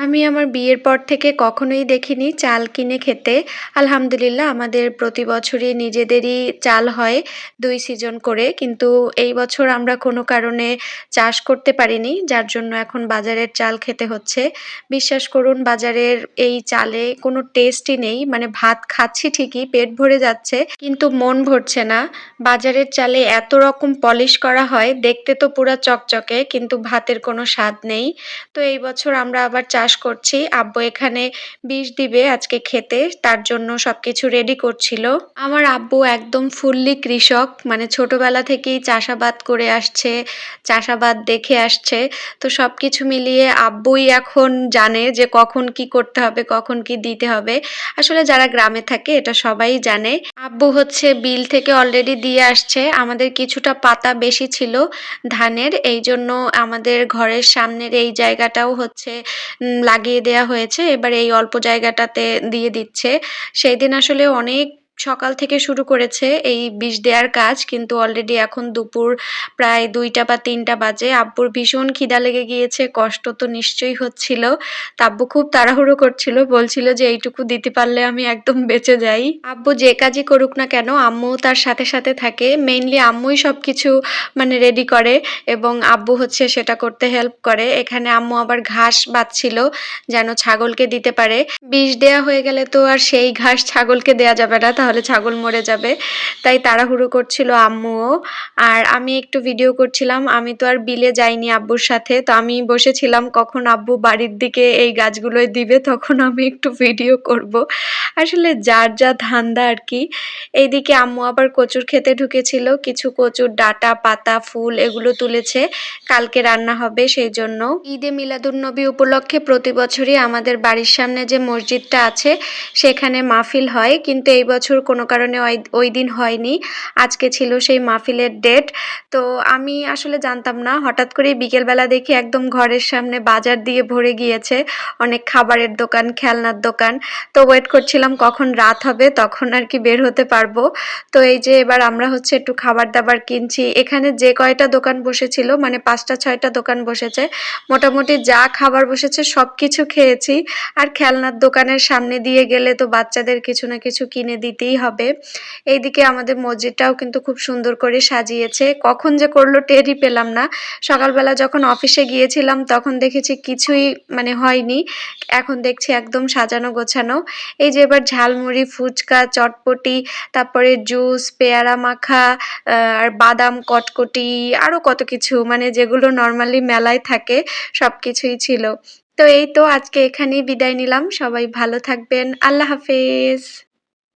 আমি আমার বিয়ের পর থেকে কখনোই দেখিনি চাল কিনে খেতে। আলহামদুলিল্লাহ আমাদের প্রতি বছরই নিজেদেরই চাল হয় দুই সিজন করে। কিন্তু এই বছর আমরা কোনো কারণে চাষ করতে পারিনি। যার জন্য এখন বাজারের চাল খেতে হচ্ছে। বিশ্বাস করুন বাজারের এই চালে কোনো টেস্টই নেই। মানে ভাত খাচ্ছি ঠিকই, পেট ভরে যাচ্ছে কিন্তু মন ভরছে না। বাজারের চালে এত রকম পলিশ করা হয়, দেখতে তো পুরা চকচকে কিন্তু ভাতের কোনো স্বাদ নেই। তো এই বছর আমরা আবার চাষ করছি। আব্বু এখানে বিষ দিবে আজকে খেতে তার জন্য সবকিছু রেডি করছিল। আমার আব্বু একদম ফুললি কৃষক মানে ছোটবেলা থেকেই চাষাবাদ করে আসছে, চাষাবাদ দেখে আসছে। তো সব কিছু মিলিয়ে আব্বুই এখন জানে যে কখন কি করতে হবে, কখন কি দিতে হবে। আসলে যারা গ্রামে থাকে এটা সবাই জানে। আব্বু হচ্ছে বিল থেকে অলরেডি দিয়ে আসছে। আমাদের কিছুটা পাতা বেশি ছিল ধানের এই জন্য আমাদের ঘরের সামনের এই জায়গাটাও হচ্ছে লাগিয়ে দেয়া হয়েছে। এবার এই অল্প জায়গাটাতে দিয়ে দিচ্ছে। সেই দিন আসলে অনেক সকাল থেকে শুরু করেছে এই বিষ দেওয়ার কাজ, কিন্তু অলরেডি এখন দুপুর প্রায় দুইটা বা তিনটা বাজে। আব্বুর ভীষণ খিদা লেগে গিয়েছে, কষ্ট তো নিশ্চয়ই হচ্ছিল। আব্বু খুব তাড়াহুড়ো করছিল, বলছিল যে এইটুকু দিতে পারলে আমি একদম বেঁচে যাই। আব্বু যে কাজই করুক না কেন আম্মু তার সাথে সাথে থাকে। মেইনলি আম্মুই সব কিছু মানে রেডি করে এবং আব্বু হচ্ছে সেটা করতে হেল্প করে। এখানে আম্মু আবার ঘাস বাচ্ছিল যেন ছাগলকে দিতে পারে। বিষ দেয়া হয়ে গেলে তো আর সেই ঘাস ছাগলকে দেয়া যাবে না তাহলে ছাগল মরে যাবে। তাই তাড়াহুড়ো করছিল আম্মুও। আর আমি একটু ভিডিও করছিলাম। আমি তো আর বিলে যাইনি আব্বুর সাথে। তো আমি বসেছিলাম কখন আব্বু বাড়ির দিকে এই গাছগুলোয় দিবে, তখন আমি একটু ভিডিও করব। আসলে যার যা ধান্দা আর কি। এইদিকে আম্মু আবার কচুর খেতে ঢুকেছিল। কিছু কচুর ডাটা, পাতা, ফুল এগুলো তুলেছে। কালকে রান্না হবে সেই জন্য। ঈদে মিলাদুন্নবী উপলক্ষে প্রতি বছরই আমাদের বাড়ির সামনে যে মসজিদটা আছে, সেখানে মাহফিল হয়। কিন্তু এই বছর কোনো কারণে ওই দিন হয়নি। আজকে ছিল সেই মাহফিলের ডেট তো আমি আসলে জানতাম না, হঠাৎ করেই বিকেলবেলা দেখি একদম ঘরের সামনে বাজার দিয়ে ভরে গিয়েছে। অনেক খাবারের দোকান, খেলনার দোকান। তো ওয়েট করছিলাম কখন রাত হবে, তখন আর কি বের হতে পারব। তো এই যে এবার আমরা হচ্ছে একটু খাবার দাবার কিনছি। এখানে যে কয়টা দোকান বসেছিল মানে পাঁচটা, ছয়টা দোকান বসেছে, মোটামুটি যা খাবার বসেছে সব কিছু খেয়েছি। আর খেলনার দোকানের সামনে দিয়ে গেলে তো বাচ্চাদের কিছু না কিছু কিনে দিতেই হবে। এইদিকে আমাদের মসজিদটাও কিন্তু খুব সুন্দর করে সাজিয়েছে। কখন যে করল টেরই পেলাম না। সকালবেলা যখন অফিসে গিয়েছিলাম তখন দেখেছি কিছুই মানে হয়নি। এখন দেখছি একদম সাজানো গোছানো। এই যে এবার ঝালমুড়ি, ফুচকা, চটপটি, তারপরে জুস, পেয়ারা মাখা আর বাদাম, কটকটি আরও কত কিছু মানে যেগুলো নর্মালি মেলায় থাকে সব কিছুই ছিল। তো এই তো আজকে এখানেই বিদায় নিলাম। সবাই ভালো থাকবেন। আল্লাহ হাফেজ।